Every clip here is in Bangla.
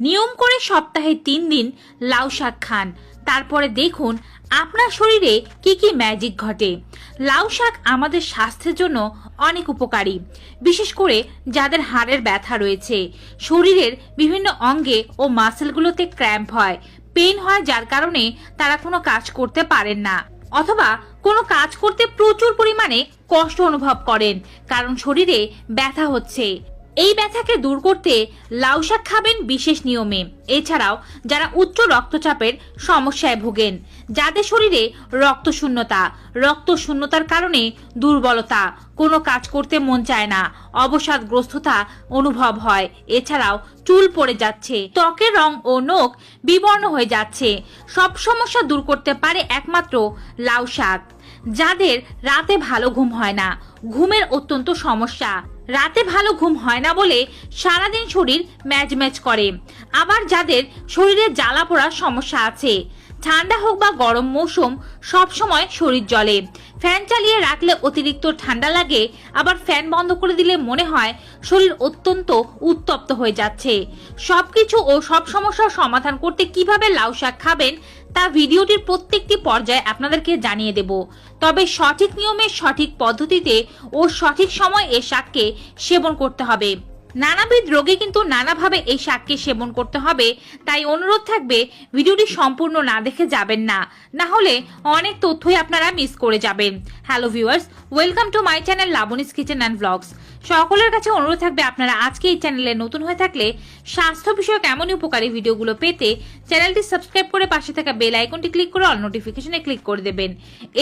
নিয়ম করে সপ্তাহে তিন দিন লাউ শাক খান। তারপরে দেখুন আপনার শরীরে কি কি ম্যাজিক ঘটে। লাউ শাক আমাদের স্বাস্থ্যের জন্য অনেক উপকারী, বিশেষ করে যাদের হাড়ের ব্যথা রয়েছে। শরীরের বিভিন্ন অঙ্গে ও মাসেলগুলোতে ক্র্যাম্প হয় পেন হয় যার কারণে তারা কোনো কাজ করতে পারেন না। অথবা কোনো কাজ করতে প্রচুর পরিমাণে কষ্ট অনুভব করেন, কারণ শরীরে ব্যথা হচ্ছে। এই ব্যথাকে দূর করতে লাউ শাক খাবেন বিশেষ নিয়মে। এছাড়াও, যারা উচ্চ রক্তচাপের সমস্যায় ভোগেন, যাদের শরীরে রক্ত শূন্যতা রক্ত শূন্যতার কারণে দুর্বলতা, কোনো কাজ করতে মন চায় না, অবসাদগ্রস্ততা অনুভব হয়, এছাড়াও চুল পড়ে যাচ্ছে, ত্বকের রং ও নখ বিবর্ণ হয়ে যাচ্ছে, সব সমস্যা দূর করতে পারে একমাত্র লাউ শাক, যাদের রাতে ভালো ঘুম হয় না, ঘুমের অত্যন্ত সমস্যা। রাতে ভালো ঘুম হয় না বলে সারাদিন শরীর ম্যাচ ম্যাচ করে। আবার যাদের শরীরে জ্বালা পোড়ার সমস্যা আছে। ঠান্ডা হোক বা গরম মৌসুম, সব সময় শরীর জ্বলে ফ্যান চালিয়ে রাখলে অতিরিক্ত ঠান্ডা লাগে, আবার ফ্যান বন্ধ করে দিলে মনে হয় শরীর অত্যন্ত উত্তপ্ত হয়ে যাচ্ছে। সবকিছু ও সব সমস্যার সমাধান করতে কীভাবে লাউ শাক খাবেন, তা ভিডিওটির প্রত্যেকটি পর্যায়ে আপনাদেরকে জানিয়ে দেব। তবে সঠিক নিয়মে সঠিক পদ্ধতিতে ও সঠিক সময় এ শাককে সেবন করতে হবে। নানাবিধ রোগে কিন্তু নানাভাবে এই শাককে সেবন করতে হবে। তাই অনুরোধ থাকবে, ভিডিওটি সম্পূর্ণ না দেখে যাবেন না। না হলে অনেক তথ্যই আপনারা মিস করে যাবেন। Hello viewers, welcome to my channel Labani's kitchen and blogs. সকলের কাছে অনুরোধ থাকবে আপনারা আজকে এই চ্যানেলে নতুন হয়ে থাকলে স্বাস্থ্য বিষয়ক এমনই উপকারী ভিডিওগুলো পেতে চ্যানেলটি সাবস্ক্রাইব করে পাশে থাকা বেল আইকনটি ক্লিক করে অল নোটিফিকেশনে ক্লিক করে দেবেন।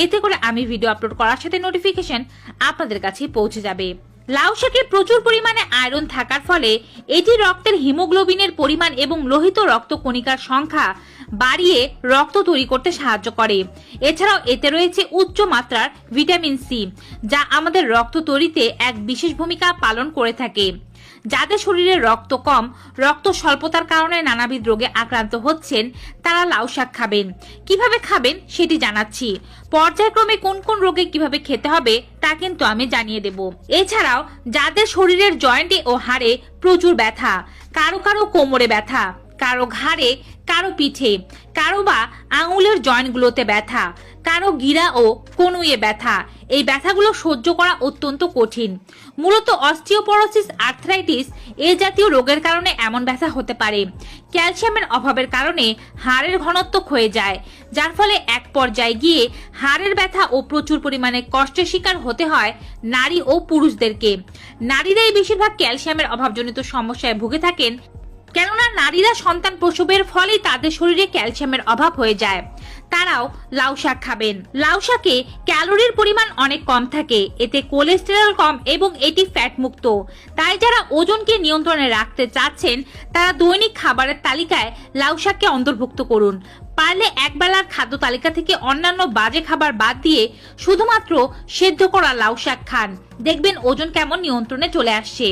এতে করে আমি ভিডিও আপলোড করার সাথে নোটিফিকেশন আপনাদের কাছেই পৌঁছে যাবে। লাউ শাকে প্রচুর পরিমাণে আয়রন থাকার ফলে এটি রক্তের হিমোগ্লোবিনের পরিমাণ এবং লোহিত রক্ত কণিকার সংখ্যা বাড়িয়ে রক্ত তৈরি করতে সাহায্য করে। এছাড়াও এতে রয়েছে উচ্চ মাত্রার ভিটামিন সি, যা আমাদের রক্ত তৈরিতে এক বিশেষ ভূমিকা পালন করে থাকে। যাদের শরীরে রক্ত কম, রক্ত স্বল্পতার কারণে নানাবিধ রোগে আক্রান্ত হচ্ছেন, তারা লাউ শাক খাবেন। কীভাবে খাবেন সেটি জানাচ্ছি। পর্যায়ক্রমে কোন কোন রোগে কীভাবে খেতে হবে তা কিন্তু আমি জানিয়ে দেব। এছাড়াও, যাদের শরীরের জয়েন্টে ও হাড়ে প্রচুর ব্যথা, কারও কারও কোমরে ব্যথা, কারও ঘাড়ে কারও পিঠে, কারও বা আঙুলের জয়েন্টগুলোতে ব্যথা, কারও গিরা ও কনুয়ে ব্যথা। এই ব্যথাগুলো সহ্য করা অত্যন্ত কঠিন। মূলত অস্টিওপরোসিস, আর্থ্রাইটিস এ জাতীয় রোগের কারণে এমন ব্যথা হতে পারে। ক্যালসিয়ামের অভাবের কারণে হাড়ের ঘনত্ব ক্ষয়ে যায়, যার ফলে এক পর্যায়ে গিয়ে হাড়ের ব্যথা ও প্রচুর পরিমাণে কষ্টের শিকার হতে হয় নারী ও পুরুষদেরকে। নারীরাই বেশিরভাগ ক্যালসিয়ামের অভাবজনিত সমস্যায় ভুগে থাকেন কেননা নারীরা সন্তান প্রসবের ফলে তাদের শরীরে ক্যালসিয়ামের অভাব হয়ে যায়। তারাও লাউ শাক খাবেন। লাউ শাকে ক্যালোরির পরিমাণ অনেক কম থাকে। এতে কোলেস্টেরল কম এবং এটি ফ্যাট মুক্ত তাই যারা ওজনকে নিয়ন্ত্রণে রাখতে চাচ্ছেন, তারা দৈনিক খাবারের তালিকায় লাউ শাককে অন্তর্ভুক্ত করুন। পারলে একবেলার খাদ্য তালিকা থেকে অন্যান্য বাজে খাবার বাদ দিয়ে শুধুমাত্র সেদ্ধ করা লাউ শাক খান। দেখবেন ওজন কেমন নিয়ন্ত্রণে চলে আসছে।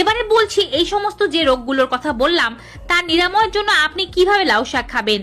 এবারে বলছি, এই সমস্ত যে রোগগুলোর কথা বললাম, তার নিরাময়ের জন্য আপনি কীভাবে লাউ শাক খাবেন?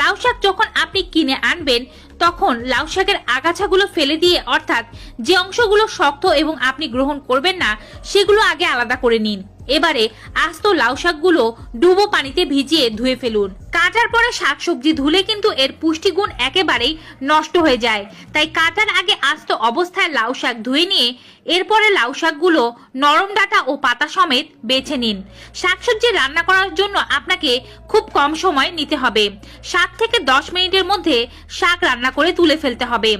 লাউ শাক যখন আপনি কিনে আনবেন, তখন লাউ শাকের আগাছাগুলো ফেলে দিয়ে, অর্থাৎ যে অংশগুলো শক্ত এবং আপনি গ্রহণ করবেন না, সেগুলো আগে আলাদা করে নিন। এবারে আস্ত লাউ শাকগুলো ডুবো পানিতে ভিজিয়ে ধুয়ে ফেলুন। কাটার পরে শাকসবজি ধুলে কিন্তু এর পুষ্টিগুণ একেবারেই নষ্ট হয়ে যায়। তাই কাটার আগে আস্ত অবস্থায় লাউ শাক ধুয়ে নিয়ে এরপরে লাউ শাকগুলো নরম ডাটা ও পাতা সমেত বেছে নিন। শাকসবজি রান্না করার জন্য আপনাকে খুব কম সময় নিতে হবে। সাত থেকে দশ মিনিটের মধ্যে শাক রান্না করে তুলে ফেলতে হবে।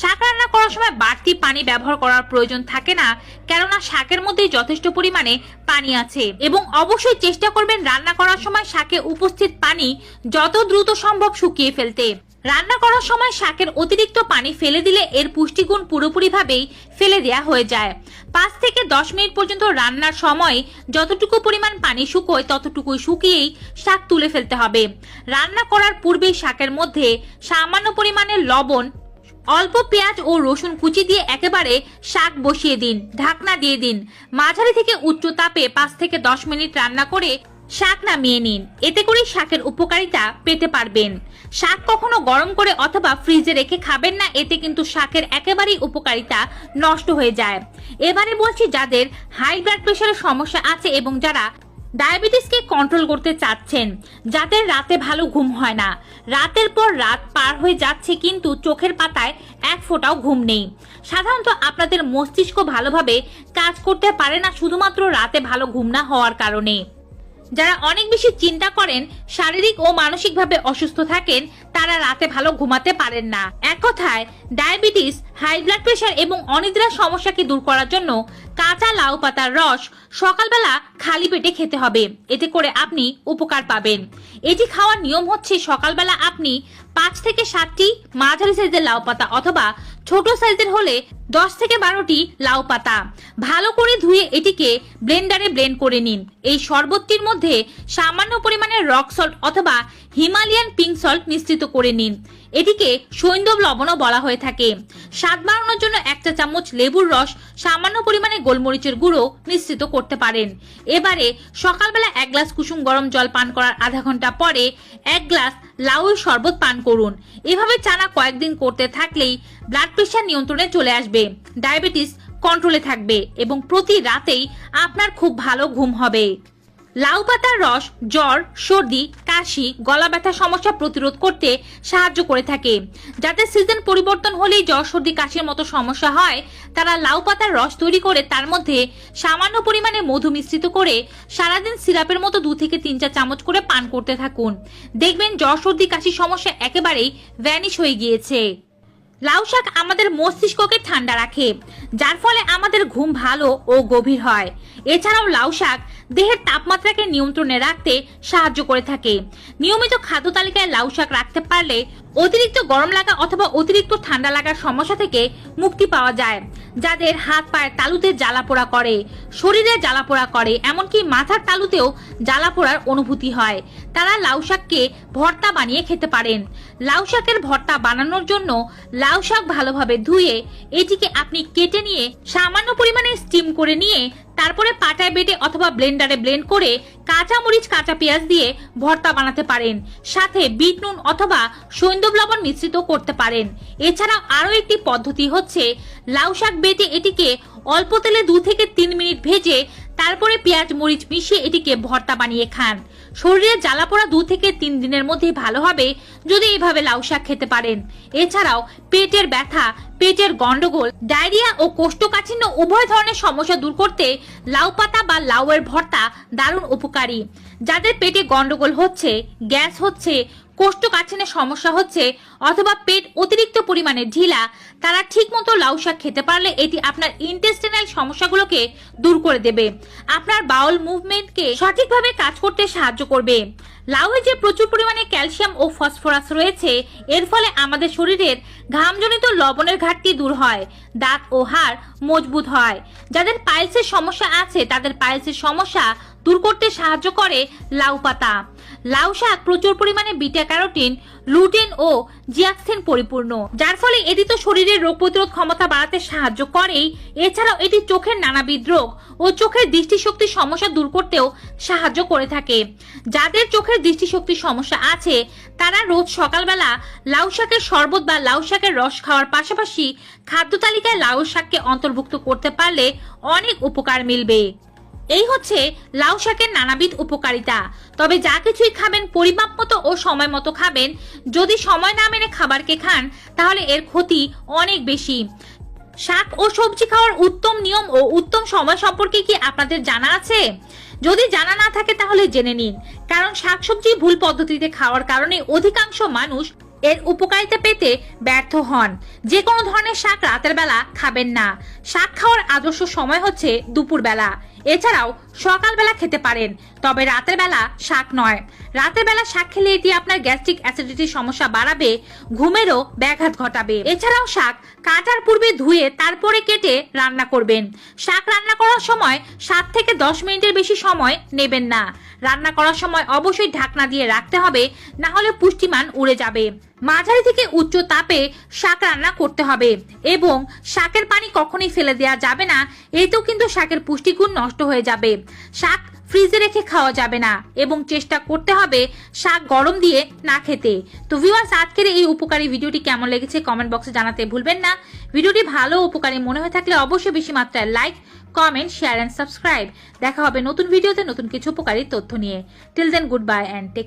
শাক রান্না করার সময় বাড়তি পানি ব্যবহার করার প্রয়োজন থাকে না, কেননা শাকের মধ্যে যথেষ্ট পরিমাণে পানি আছে। এবং অবশ্যই চেষ্টা করবেন রান্না করার সময় শাকে উপস্থিত পানি যত দ্রুত সম্ভব শুকিয়ে ফেলতে। রান্না করার সময় শাকের অতিরিক্ত পানি ফেলে দিলে এর পুষ্টিগুণ পুরোপুরিভাবেই ফেলে দেয়া হয়ে যায়। পাঁচ থেকে দশ মিনিট পর্যন্ত রান্নার সময় যতটুকু পরিমাণ পানি শুকোয় ততটুকুই শুকিয়েই শাক তুলে ফেলতে হবে। রান্না করার পূর্বে শাকের মধ্যে সামান্য পরিমাণে লবণ, অল্প পেঁয়াজ ও রসুন কুচি দিয়ে একেবারে শাক বসিয়ে দিন, ঢাকনা দিয়ে দিন। মাঝারি থেকে উচ্চ তাপে পাঁচ থেকে দশ মিনিট রান্না করে শাক নামিয়ে নিন। এতে করে শাকের উপকারিতা পেতে পারবেন। শাক কখনো গরম করে অথবা ফ্রিজে রেখে খাবেন না, এতে কিন্তু শাকের একেবারেই উপকারিতা নষ্ট হয়ে যায়। এবারে বলছি যাদের হাই ব্লাড প্রেশারের সমস্যা আছে এবং যারা ডায়াবেটিসকে কন্ট্রোল করতে চাচ্ছেন, যাদের রাতে ভালো ঘুম হয় না। রাতের পর রাত পার হয়ে যাচ্ছে কিন্তু চোখের পাতায় এক ফোঁটাও ঘুম নেই। সাধারণত আপনাদের মস্তিষ্ক ভালোভাবে কাজ করতে পারে না, শুধুমাত্র রাতে ভালো ঘুম না হওয়ার কারণে। যারা অনেক বেশি চিন্তা করেন, শারীরিক ও মানসিকভাবে অসুস্থ থাকেন, তারা রাতে ভালো ঘুমাতে পারেন না। এক কথায়, ডায়াবেটিস, হাই ব্লাড প্রেশার এবং অনিদ্রার সমস্যাকে দূর করার জন্য কাঁচা লাউ পাতার রস সকালবেলা খালি পেটে খেতে হবে। এতে করে আপনি উপকার পাবেন। এটি খাওয়ার নিয়ম হচ্ছে সকালবেলা আপনি পাঁচ থেকে সাতটি মাঝারি সাইজের লাউ পাতা অথবা ছোট সাইজের হলে দশ থেকে বারোটি লাউ পাতা। ভালো করে ধুয়ে এটিকে ব্লেন্ডারে ব্লেন্ড করে নিন। এই শরবতটির মধ্যে সামান্য পরিমাণে রক সল্ট অথবা হিমালয়ান পিঙ্ক সল্ট মিশ্রিত করে নিন। এটিকে সৈন্দব লবণও বলা হয়ে থাকে। স্বাদ বাড়ানোর জন্য এক চা চামচ লেবুর রস, সামান্য পরিমাণে গোলমরিচের গুঁড়ো মিশ্রিত করতে পারেন। এবারে সকালবেলা এক গ্লাস কুসুম গরম জল পান করার আধা ঘণ্টা পরে এক গ্লাস লাউয়ের শরবত পান করুন। এভাবে চানা কয়েকদিন করতে থাকলেই ব্লাড প্রেশার নিয়ন্ত্রণে চলে আসবে। ডায়াবেটিস কন্ট্রোলে থাকবে এবং প্রতি রাতেই আপনার খুব ভালো ঘুম হবে। লাউ পাতার রস, জ্বর, সর্দি, কাশি, গলা ব্যথা সমস্যা প্রতিরোধ করতে সাহায্য করে থাকে। যাদের সিজন পরিবর্তন হলেই জ্বর, সর্দি, কাশির মতো সমস্যা হয়, তারা লাউ পাতার রস তৈরি করে তার মধ্যে সামান্য পরিমাণে মধু মিশ্রিত করে সারাদিন সিরাপের মতো দু থেকে তিন চার চামচ করে পান করতে থাকুন। দেখবেন জ্বর, সর্দি, কাশির সমস্যা একেবারেই ভ্যানিশ হয়ে গিয়েছে। লাউ শাক আমাদের মস্তিষ্ককে ঠান্ডা রাখে, যার ফলে আমাদের ঘুম ভালো ও গভীর হয়। এছাড়াও লাউ শাক দেহের তাপমাত্রাকে নিয়ন্ত্রণে রাখতে সাহায্য করে থাকে। নিয়মিত খাদ্য তালিকায় লাউ শাক রাখতে পারলে অতিরিক্ত গরম লাগা অথবা অতিরিক্ত ঠান্ডা লাগার সমস্যা থেকে মুক্তি পাওয়া যায়, যাদের হাত পায়ের তালুতে জ্বালা পোড়া করে, শরীরে জ্বালা পোড়া করে, এমনকি মাথার তালুতেও জ্বালা পোড়ার অনুভূতি হয়। তারা লাউ শাককে ভর্তা বানিয়ে খেতে পারেন। লাউ শাকের ভর্তা বানানোর জন্য লাউ শাক ভালোভাবে ধুয়ে এটিকে আপনি কেটে নিয়ে সামান্য পরিমাণে স্টিম করে নিয়ে তারপরে পাটায় বেটে অথবা ব্লেন্ডারে ব্লেন্ড করে কাঁচা মরিচ কাঁচা পেঁয়াজ দিয়ে ভর্তা বানাতে পারেন। সাথে বিট নুন অথবা সৈন্দব লবণ মিশ্রিত করতে পারেন। এছাড়াও আরও একটি পদ্ধতি হচ্ছে লাউ শাক বেটে এটিকে অল্প তেলে দু থেকে তিন মিনিট ভেজে তারপরে পেঁয়াজ, মরিচ মিশিয়ে এটিকে ভর্তা বানিয়ে খান। শরীরে জ্বালা পোড়া দু থেকে তিন দিনের মধ্যে ভালো হবে যদি এভাবে লাউ শাক খেতে পারেন। এছাড়াও পেটের ব্যথা, পেটের গন্ডগোল, ডায়রিয়া ও কোষ্ঠকাঠিন্য উভয় ধরনের সমস্যা দূর করতে লাউ পাতা বা লাউয়ের ভর্তা দারুণ উপকারী। যাদের পেটে গন্ডগোল হচ্ছে, গ্যাস হচ্ছে কোষ্ঠকাঠিন্যের সমস্যা হচ্ছে, অথবা পেট অতিরিক্ত পরিমাণে ঢিলা, তারা ঠিকমতো লাউ শাক খেতে পারলে এটি আপনার ইন্টেস্টিনাল সমস্যাগুলোকে দূর করে দেবে। আপনার বাউল মুভমেন্টকে সঠিকভাবে কাজ করতে সাহায্য করবে। লাউয়ে যে প্রচুর পরিমাণে ক্যালসিয়াম ও ফসফরাস রয়েছে, এর ফলে আমাদের শরীরের ঘামজনিত লবণের ঘাটতি দূর হয়, দাঁত ও হাড় মজবুত হয়। যাদের পাইলসের সমস্যা আছে, তাদের পাইলসের সমস্যা দূর করতে সাহায্য করে লাউ পাতা। লাউ শাক প্রচুর পরিমাণে বিটা ক্যারোটিন, লুটেন ও জিয়াক্সিন পরিপূর্ণ। যার ফলে এটি তো শরীরের রোগ প্রতিরোধ ক্ষমতা বাড়াতে সাহায্য করেই। এছাড়াও এটি চোখের নানাবিধ রোগ ও চোখের দৃষ্টিশক্তির সমস্যা দূর করতেও সাহায্য করে থাকে। যাদের চোখের দৃষ্টিশক্তির সমস্যা আছে, তারা রোজ সকালবেলা লাউ শাকের শরবত বা লাউ শাকের রস খাওয়ার পাশাপাশি খাদ্য তালিকায় লাউ শাককে অন্তর্ভুক্ত করতে পারলে অনেক উপকার মিলবে। এই হচ্ছে লাউ শাকের নানাবিধ উপকারিতা। তবে যা কিছুই খাবেন, পরিমাপ মতো ও সময় মতো খাবেন। যদি সময় না মেনে খাবারকে খান, তাহলে এর ক্ষতি অনেক বেশি। শাক ও সবজি খাওয়ার উত্তম নিয়ম ও উত্তম সময় সম্পর্কে কি আপনাদের জানা আছে? যদি জানা না থাকে, তাহলে জেনে নিন। কারণ শাকসবজি ভুল পদ্ধতিতে খাওয়ার কারণে অধিকাংশ মানুষ এর উপকারিতা পেতে ব্যর্থ হন। যে কোনো ধরনের শাক রাতের বেলা খাবেন না। শাক খাওয়ার আদর্শ সময় হচ্ছে দুপুর বেলা এছাড়াও সকালবেলা খেতে পারেন। তবে রাতের বেলা শাক নয়। রাতের বেলা শাক খেলে এটি আপনার গ্যাস্ট্রিক অ্যাসিডিটির সমস্যা বাড়াবে, ঘুমেরও ব্যাঘাত ঘটাবে। এছাড়াও শাক কাটার পূর্বে ধুয়ে তারপরে কেটে রান্না করবেন। শাক রান্না করার সময় সাত থেকে দশ মিনিটের বেশি সময় নেবেন না। রান্না করার সময় অবশ্যই ঢাকনা দিয়ে রাখতে হবে, না হলে পুষ্টিমান উড়ে যাবে। মাঝারি থেকে উচ্চ তাপে শাক রান্না করতে হবে এবং শাকের পানি কখনোই ফেলে দেওয়া যাবে না, এতেও কিন্তু শাকের পুষ্টিগুণ নষ্ট হয়ে যাবে। শাক ফ্রিজে রেখে খাওয়া যাবে না এবং চেষ্টা করতে হবে শাক গরম দিয়ে না খেতে। তো ভিউয়ার্স আজকের এই উপকারী ভিডিওটি কেমন লেগেছে কমেন্ট বক্সে জানাতে ভুলবেন না। ভিডিওটি ভালো উপকারী মনে হয়ে থাকলে অবশ্যই বেশি মাত্রায় like comment share and subscribe দেখা হবে নতুন ভিডিওতে নতুন কিছু উপকারী তথ্য নিয়ে। Till then good bye and take